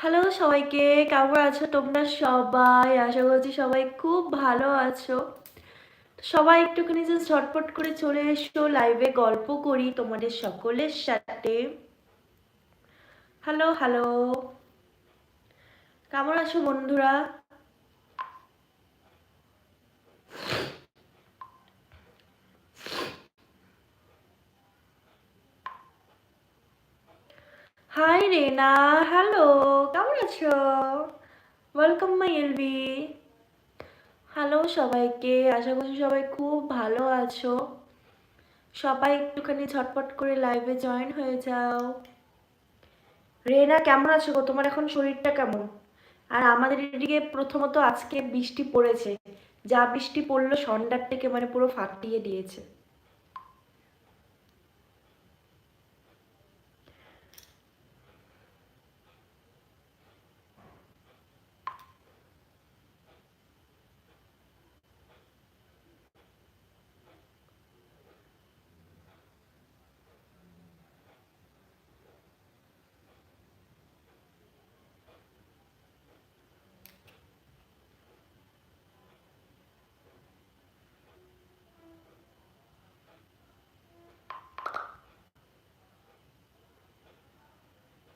Hello সবাইকে। কেমন আছো তোমরা সবাই? আশা করছি সবাই খুব ভালো আছো। সবাই একটুখানি যে ঝটপট করে চলে এসো লাইভে গল্প করি তোমাদের সকলের সাথে। হ্যালো হ্যালো কেমন আছো বন্ধুরা? হাই রেনা হ্যালো কেমন আছো? ওয়েলকাম মাই এলবি হ্যালো সবাইকে। আশা করছি সবাই খুব ভালো আছো। সবাই একটুখানি ঝটপট করে লাইভে জয়েন হয়ে যাও। রেনা কেমন আছো গো? তোমার এখন শরীরটা কেমন? আর আমাদের এদিকে প্রথমত আজকে বৃষ্টি পড়েছে। যা বৃষ্টি পড়ল, সন্ধ্যার মানে পুরো ফাটিয়ে দিয়েছে।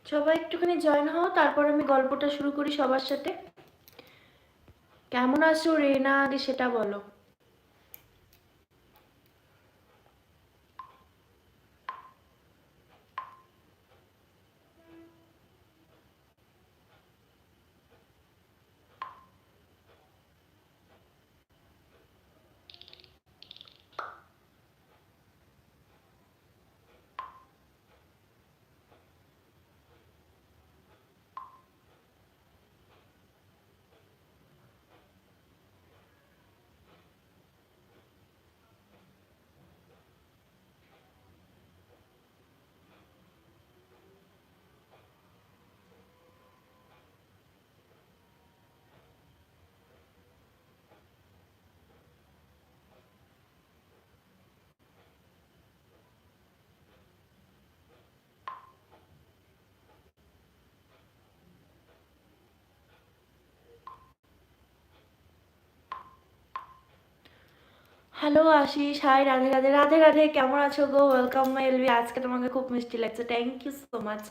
সবাই একটুখানি জয়েন হও, তারপর আমি গল্পটা শুরু করি সবার সাথে। কেমন আছো রেনা আগে সেটা বলো। Hello Ashis hi Radhe Radhe. Radhe Radhe, কেমন আছো গো? ওয়েলকাম মাই এলবি আজকে তোমাকে খুব মিষ্টি লাগছে। থ্যাংক ইউ সো মাচ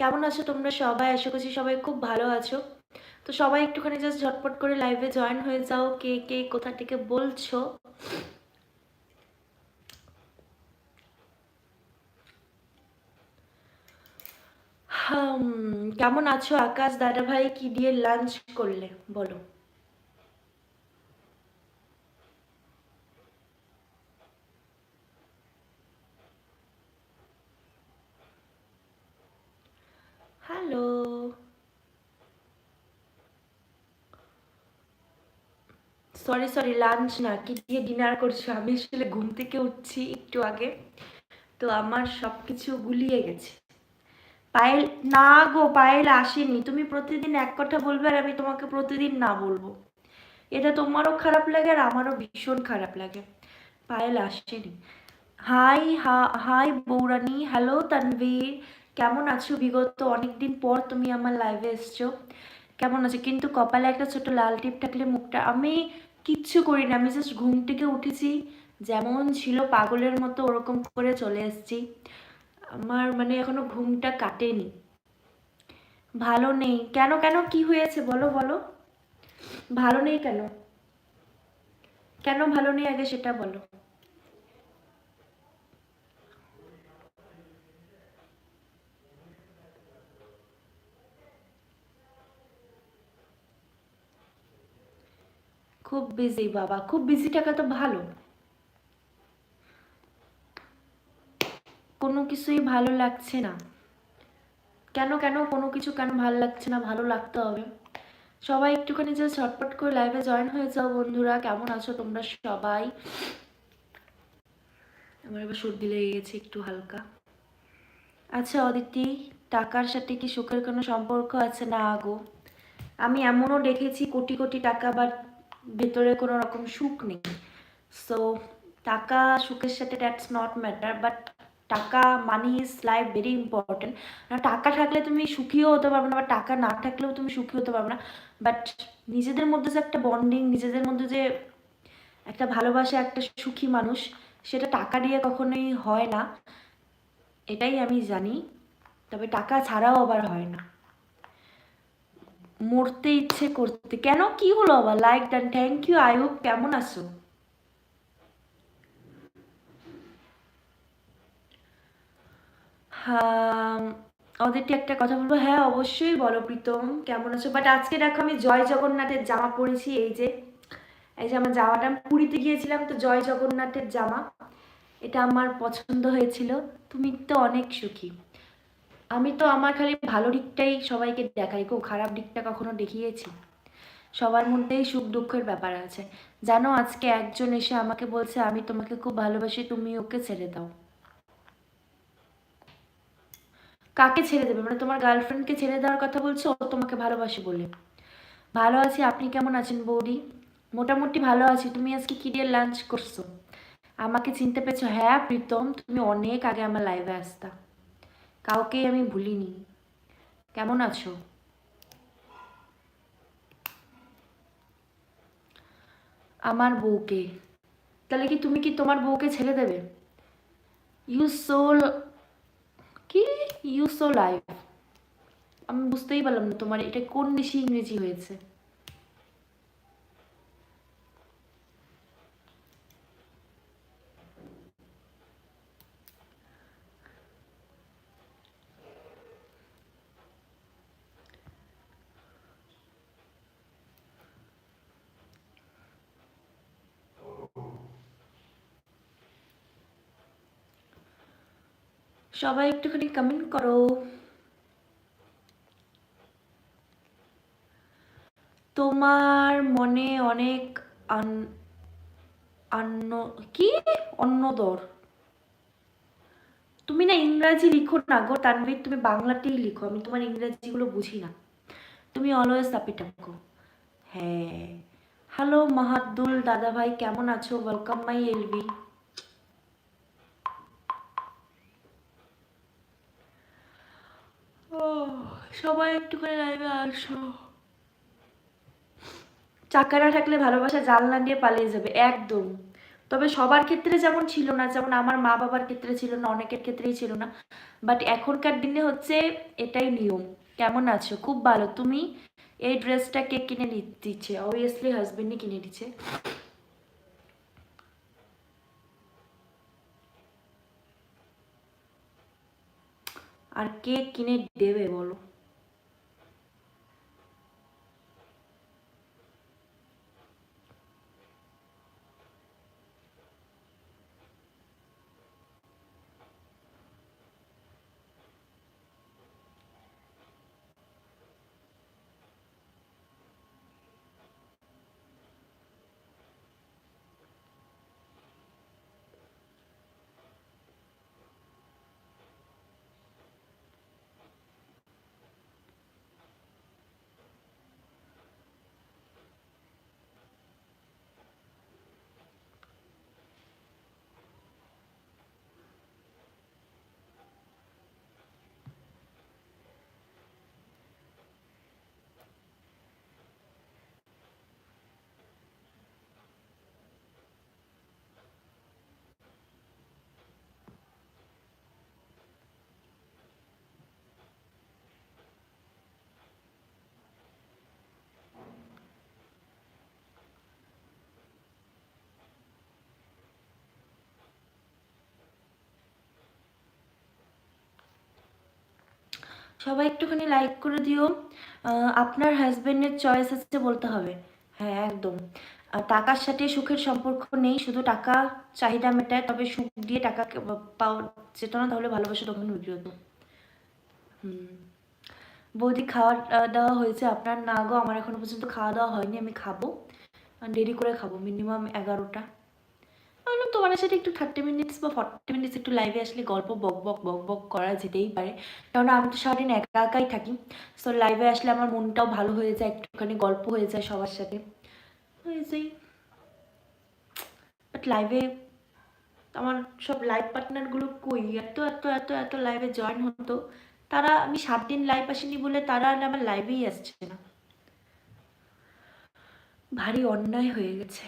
কেমন আছো তোমরা সবাই? আশা করছি সবাই খুব ভালো আছো। তো সবাই একটুখানি জাস্ট ঝটপট করে লাইভে জয়েন হয়ে যাও। কে কে, কোথা থেকে বলছো? কেমন আছো আকাশ দাদা ভাই কি দিয়ে লাঞ্চ করলে? বলো। হ্যালো সরি সরি লাঞ্চ না। কি দিয়ে ডিনার করছ? আমি আসলে ঘুম থেকে উঠছি একটু আগে। তো আমার সব কিছু গুলিয়ে গেছে। পায়েল, না গো, পায়েল আসেনি। তুমি প্রতিদিন এক কথা বলবে আর আমি তোমাকে প্রতিদিন না বলব। এটা তোমারও খারাপ লাগে আর আমারও ভীষণ খারাপ লাগে। পায়েল আসেনি। হাই, হা, হাই বৌরানী। হ্যালো, তানভীর। কেমন আছো? বিগত অনেকদিন পর তুমি আমার লাইভে এসছো। কেমন আছো? কিন্তু কপালে একটা ছোট লাল টিপ থাকলে মুখটা, আমি কিচ্ছু করি না, আমি জাস্ট ঘুম থেকে উঠেছি, যেমন ছিল পাগলের মতো ওরকম করে চলে এসেছি। আমার মানে এখনও ঘুমটা কাটেনি। ভালো নেই। কেন কেন, কি হয়েছে? বলো বলো। ভালো নেই কেন? কেন ভালো নেই? আগে সেটা বলো। খুব বিজি বাবা, খুব বিজি টাকা তো ভালো। কোনো কিছুই ভালো লাগছে না। কেন কেন, কোনো কিছু কেন ভালো লাগছে না? ভালো লাগতে হবে। সবাই একটুখানি যে ঝটপট করে লাইভে জয়েন হয়ে যাও বন্ধুরা, কেমন আছো তোমরা সবাই? আমার এবার সর্দি লেগে গেছে একটু হালকা। আচ্ছা অদিতি, টাকার সাথে কি সুখের কোনো সম্পর্ক আছে? না আগো আমি এমনও দেখেছি কোটি কোটি টাকা বা ভেতরে কোনো রকম সুখ নেই। সো টাকা, সুখের সাথে দ্যাটস নট ম্যাটার বাট টাকা money is life very important টাকা থাকলে তুমি সুখীও হতে পারবে না, বা টাকা না থাকলেও তুমি সুখী হতে পারবে না। বাট নিজেদের মধ্যে যে একটা বন্ডিং নিজেদের মধ্যে যে একটা ভালোবাসা, একটা সুখী মানুষ, সেটা টাকা দিয়ে কখনোই হয় না। এটাই আমি জানি। তবে টাকা ছাড়াও আবার হয় না। মরতে ইচ্ছে করতে। কেন? কি হলো আবার? Like done thank you I Ayub কেমন আছো? ওদেরটি একটা কথা বলব? হ্যাঁ অবশ্যই বলো প্রীতম, কেমন আছো? বাট আজকে দেখো আমি জয় জগন্নাথের জামা পরেছি, এই যে এই যে আমার জামাটা। আমি পুরীতে গিয়েছিলাম তো জয় জগন্নাথের জামা। এটা আমার পছন্দ হয়েছিল। তুমি তো অনেক সুখী। আমি তো আমার খালি ভালো দিকটাই সবাইকে দেখাই খুব খারাপ দিকটা কখনো দেখিয়েছি। সবার মধ্যেই সুখ দুঃখের ব্যাপার আছে। জানো, আজকে একজন এসে আমাকে বলছে, আমি তোমাকে খুব ভালোবাসি, তুমি ওকে ছেড়ে দাও। কাকে ছেড়ে দেবে? মানে তোমার গার্লফ্রেন্ডকে ছেড়ে দেওয়ার কথা বলছো, ও তোমাকে ভালোবাসে বলে। ভালো আছি, আপনি কেমন আছেন বৌদি? মোটামুটি ভালো আছি, তুমি আজকে কি দিয়ে লাঞ্চ করছ? আমাকে চিনতে পেরেছ? হ্যাঁ প্রীতম, তুমি অনেক আগে আমার লাইভে আসতা। কাউকেই আমি ভুলিনি। কেমন আছো? আমার বউকে। তাহলে কি তুমি কি তোমার বউকে ছেড়ে দেবে? ইউ সোল কি? ইউ সো লাইফ আমি বুঝতেই পারলাম না তোমার এটা কোন বেশি ইংরেজি হয়েছে। সবাই একটুখানি কমেন্ট করো। তোমার মনে অনেক অন্য কি? অন্যদর তুমি না ইংরাজি লিখো না গো তানভীর তুমি বাংলাতেই লিখো, আমি তোমার ইংরাজিগুলো বুঝি না। তুমি অলওয়েজ হাপি থাকো। হ্যাঁ। হ্যালো মাহাদুল দাদা ভাই কেমন আছো? ওয়েলকাম মাই এলভি সবাই একটু করে লাইভে আসো। চাকা না থাকলে ভালোবাসা জানলা দিয়ে পালিয়ে যাবে, একদম। তবে সবার ক্ষেত্রে যেমন ছিল না, যেমন আমার মা বাবার ক্ষেত্রে ছিল না, অনেকের ক্ষেত্রেই ছিল না। বাট এখনকার দিনে হচ্ছে এটাই নিয়ম, কেমন আছো? খুব ভালো। তুমি এই ড্রেসটা কে কিনে দিচ্ছে? অবভিয়াসলি হাজবেন্ডই কিনে দিচ্ছে। আর কে কিনে দেবে বলো? সবাই একটুখানি লাইক করে দিও। আপনার হাজব্যান্ডের চয়েস আছে বলতে হবে। হ্যাঁ একদম। টাকার সাথে সুখের সম্পর্ক নেই, শুধু টাকা চাহিদা মেটায়, তবে সুখ দিয়ে টাকা পাওয়া যেত না, তাহলে ভালোবাসা তখন বিক্রি হতো। হুম। বৌদি খাওয়া দাওয়া হয়েছে আপনার? না গো, আমার এখনও পর্যন্ত খাওয়া দাওয়া হয়নি, আমি খাব। দেরি করে খাব মিনিমাম এগারোটা। ভাবলাম তোমার সাথে একটু থার্টি মিনিটস বা ফর্টি মিনিটস একটু লাইভে আসলে গল্প বক বক বক বক করা যেতেই পারে। কারণ আমি তো সারাদিন একা একাই থাকি। সো লাইভে আসলে আমার মনটাও ভালো হয়ে যায়, একটুখানি গল্প হয়ে যায় সবার সাথে। হয়ে বাট লাইভে আমার সব লাইভ পার্টনারগুলো কই? এত এত এত এত লাইভে জয়েন হতো। তারা, আমি সাত দিন লাইভ আসিনি বলে তারা আর আমার লাইভেই আসছে না। ভারী অন্যায় হয়ে গেছে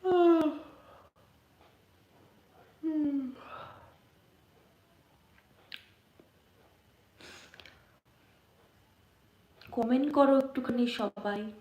হুম। কমেন্ট করো একটুখানি সবাই।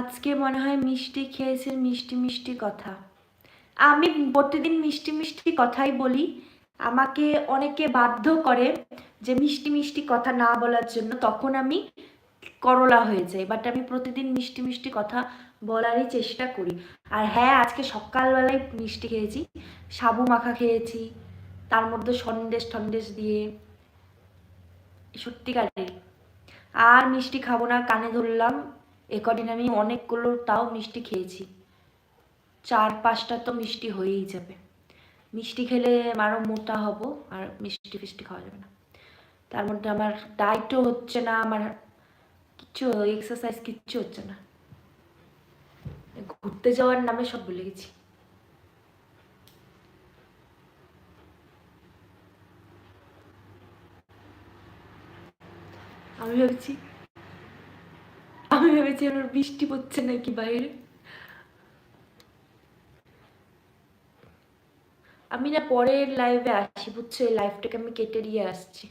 আজকে মনে হয় মিষ্টি খেয়েছেন মিষ্টি মিষ্টি কথা। আমি প্রতিদিন মিষ্টি মিষ্টি কথাই বলি। আমাকে অনেকে বাধ্য করে যে মিষ্টি মিষ্টি কথা না বলার জন্য তখন আমি করলা হয়ে যাই বাট আমি প্রতিদিন মিষ্টি মিষ্টি কথা বলারই চেষ্টা করি। আর হ্যাঁ আজকে সকালবেলায় মিষ্টি খেয়েছি, সাবু মাখা খেয়েছি, তার মধ্যে সন্দেশ টন্দেশ দিয়ে সত্যিকারের আর মিষ্টি খাব না, কানে ধরলাম এ কদিন আমি অনেকগুলো তাও মিষ্টি খেয়েছি। চার পাঁচটা তো মিষ্টি হয়েই যাবে। মিষ্টি খেলে আরও মোটা হব আর মিষ্টি ফিষ্টি খাওয়া যাবে না। তার মধ্যে আমার ডায়েটও হচ্ছে না, আমার কিচ্ছু এক্সারসাইজ কিচ্ছু হচ্ছে না। ঘুরতে যাওয়ার নামে সব ভুলে গেছি। আমি ভাবছি ভেবেছি আমার বৃষ্টি পড়ছে নাকি বাইরে? আমি না পরের লাইভে আসি, বুঝছ? এই লাইভটাকে আমি কেটে দিয়ে আসছি।